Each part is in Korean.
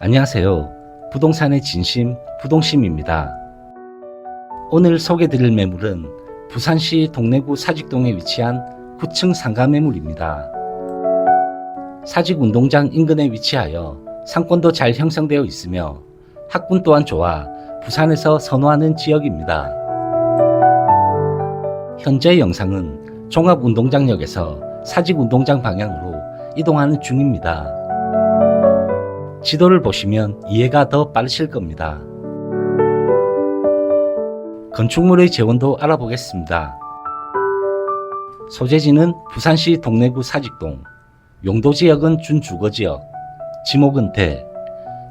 안녕하세요. 부동산의 진심, 부동심입니다. 오늘 소개드릴 매물은 부산시 동래구 사직동에 위치한 9층 상가 매물입니다. 사직 운동장 인근에 위치하여 상권도 잘 형성되어 있으며 학군 또한 좋아 부산에서 선호하는 지역입니다. 현재 영상은 종합운동장역에서 사직운동장 방향으로 이동하는 중입니다. 지도를 보시면 이해가 더 빠르실 겁니다. 건축물의 재원도 알아보겠습니다. 소재지는 부산시 동래구 사직동, 용도 지역은 준주거 지역, 지목은 대,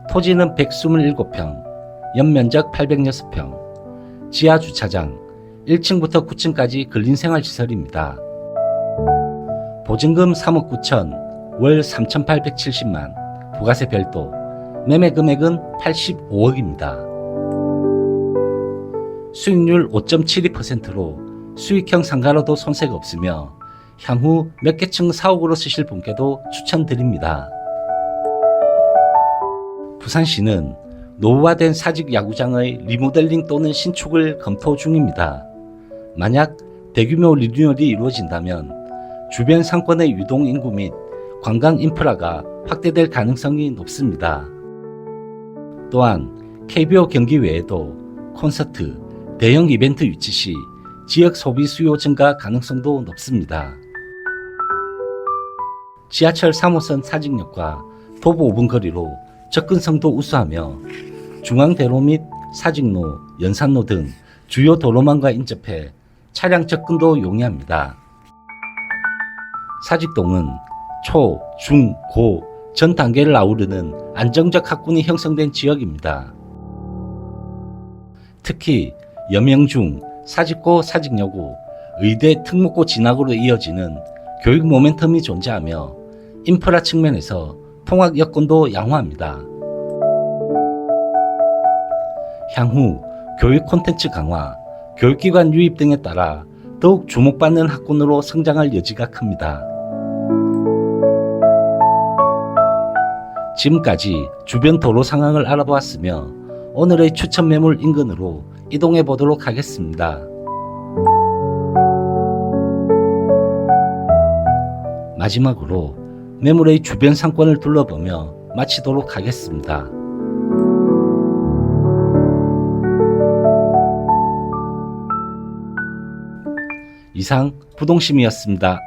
토지는 127평, 연면적 806평, 지하 주차장, 1층부터 9층까지 근린 생활 시설입니다. 보증금 3억 9천, 월 3,870만, 부가세 별도, 매매 금액은 85억입니다. 수익률 5.72%로 수익형 상가로도 손색 없으며 향후 몇 개층 사옥으로 쓰실 분께도 추천드립니다. 부산시는 노후화된 사직 야구장의 리모델링 또는 신축을 검토 중입니다. 만약 대규모 리뉴얼이 이루어진다면 주변 상권의 유동 인구 및 관광 인프라가 확대될 가능성이 높습니다. 또한 KBO 경기 외에도 콘서트, 대형 이벤트 유치 시 지역 소비 수요 증가 가능성도 높습니다. 지하철 3호선 사직역과 도보 5분 거리로 접근성도 우수하며 중앙대로 및 사직로, 연산로 등 주요 도로망과 인접해 차량 접근도 용이합니다. 사직동은 초, 중, 고 전 단계를 아우르는 안정적 학군이 형성된 지역입니다. 특히 여명중, 사직고, 사직여고, 의대, 특목고 진학으로 이어지는 교육 모멘텀이 존재하며 인프라 측면에서 통학 여건도 양호합니다. 향후 교육 콘텐츠 강화, 교육기관 유입 등에 따라 더욱 주목받는 학군으로 성장할 여지가 큽니다. 지금까지 주변 도로 상황을 알아보았으며 오늘의 추천 매물 인근으로 이동해 보도록 하겠습니다. 마지막으로 매물의 주변 상권을 둘러보며 마치도록 하겠습니다. 이상 부동심이었습니다.